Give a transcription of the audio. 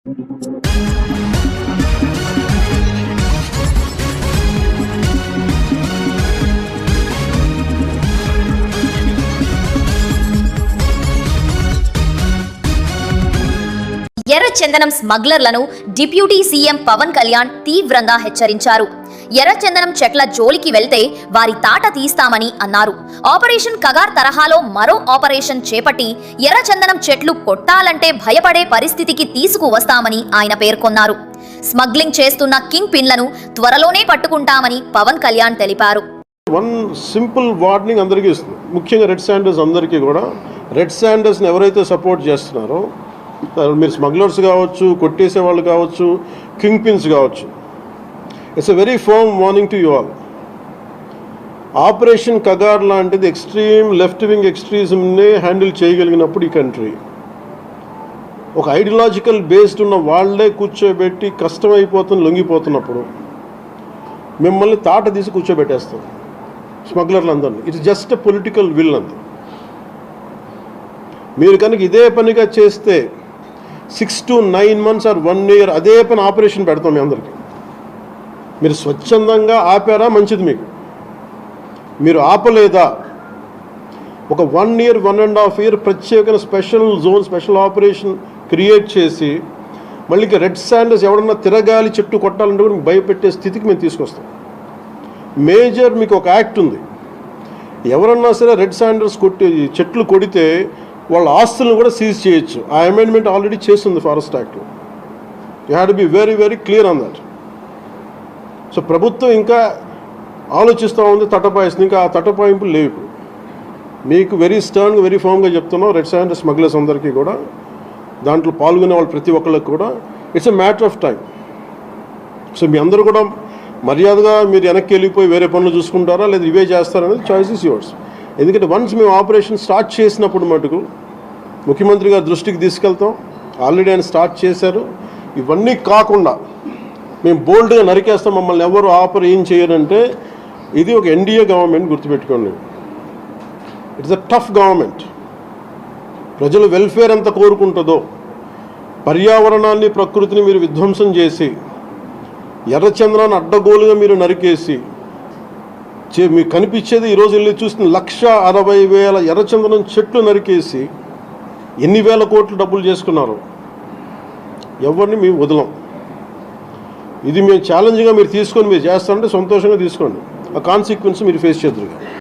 ఎర్ర చందనం స్మగ్లర్లను డిప్యూటీ సీఎం పవన్ కళ్యాణ్ తీవ్రంగా హెచ్చరించారు. ఎర్రచందనం చెట్ల జోలికి వెళ్తే వారి తాట తీస్తామని అన్నారు. ఆపరేషన్ కగార్ తరహాలో మరో ఆపరేషన్ చేపట్టి ఎర్రచందనం చెట్లు కొట్టాలంటే భయపడే పరిస్థితికి తీసుకువస్తామని ఆయన పేర్కొన్నారు. స్మగ్లింగ్ చేస్తున్న కింగ్ పిన్లను త్వరలోనే పట్టుకుంటామని పవన్ కళ్యాణ్ తెలిపారు. వన్ సింపుల్ వార్నింగ్ అందరికీ ఇస్తుంది. ముఖ్యంగా రెడ్ శాండర్స్ అందరికీ కూడా. రెడ్ శాండర్స్ని ఎవరైతే సపోర్ట్ చేస్తున్నారో మీరు స్మగ్లర్స్ కావచ్చు కొట్టేసే వాళ్ళు కావచ్చు కింగ్ పిన్స్ కావచ్చు it's a very firm warning to you all operation Kagar లాంటిది ఎక్స్ట్రీమ్ లెఫ్ట్ వింగ్ ఎక్స్ట్రీజంనే హ్యాండిల్ చేయగలిగినప్పుడు ఈ కంట్రీ ఒక ఐడియాలజికల్ బేస్డ్ ఉన్న వాళ్ళే కూర్చోబెట్టి కష్టమైపోతుంది లొంగిపోతున్నప్పుడు మిమ్మల్ని తాట తీసి కూర్చోబెట్టేస్తాం స్మగ్లర్లు అందరినీ ఇట్స్ జస్ట్ పొలిటికల్ విల్ అంది మీరు కనుక ఇదే పనిగా చేస్తే six to nine months or one year అదే పని ఆపరేషన్ పెడతాం మీ అందరికీ. మీరు స్వచ్ఛందంగా ఆపారా? మంచిది మీకు. మీరు ఆపలేదా? ఒక one year one and half year ప్రత్యేకమైన special zone special operation create చేసి మళ్ళీ రెడ్ శాండర్స్ ఎవడన్నా తిరగాలి చెట్టు కొట్టాలంటే కూడా మీకు భయపెట్టే స్థితికి మేము తీసుకొస్తాం. మేజర్ మీకు ఒక యాక్ట్ ఉంది. ఎవరన్నా సరే రెడ్ శాండర్స్ కొట్టి చెట్లు కొడితే వాళ్ళ ఆస్తులను కూడా సీజ్ చేయొచ్చు. ఆ అమెండ్మెంట్ ఆల్రెడీ చేస్తుంది forest act you had be very very clear on that. So ప్రభుత్వం ఇంకా ఆలోచిస్తూ ఉంది తటపాయిస్తుంది. ఇంకా ఆ తటపాయింపులు లేవు ఇప్పుడు. మీకు వెరీ స్టర్న్గా వెరీ ఫామ్గా చెప్తున్నాం రెడ్ శాండర్ స్మగ్లర్స్ అందరికీ కూడా దాంట్లో పాల్గొనే వాళ్ళు ప్రతి ఒక్కళ్ళకి కూడా. It's a matter of time so మీ అందరూ కూడా మర్యాదగా మీరు వెనక్కి వెళ్ళిపోయి వేరే పనులు చూసుకుంటారా లేదా ఇవే చేస్తారనేది చాయిస్ ఇస్ యువర్స్ ఎందుకంటే వన్స్ మేము ఆపరేషన్ స్టార్ట్ చేసినప్పుడు మటుకు ముఖ్యమంత్రి గారి దృష్టికి తీసుకెళ్తాం. ఆల్రెడీ ఆయన స్టార్ట్ చేశారు. ఇవన్నీ కాకుండా మేము బోల్డ్గా నరికేస్తాం మమ్మల్ని ఎవరు ఆఫర్ ఏం చేయరంటే ఇది ఒక ఎన్డీఏ గవర్నమెంట్ గుర్తుపెట్టుకోండి. ఇట్స్ అ టఫ్ గవర్నమెంట్ ప్రజల వెల్ఫేర్ ఎంత కోరుకుంటుందో పర్యావరణాన్ని ప్రకృతిని మీరు విధ్వంసం చేసి ఎర్రచంద్రాన్ని అడ్డగోలుగా మీరు నరికేసి చే మీకు కనిపించేది ఈరోజు వెళ్ళి చూసిన లక్ష అరవై వేల ఎర్రచందనం చెట్లు నరికేసి ఎన్ని వేల కోట్లు డబ్బులు చేసుకున్నారు? ఎవరిని మేము వదలం. ఇది మేము ఛాలెంజ్గా మీరు తీసుకొని మీరు చేస్తారంటే సంతోషంగా తీసుకోండి. ఆ కాన్సిక్వెన్స్ మీరు ఫేస్ చేద్దరు.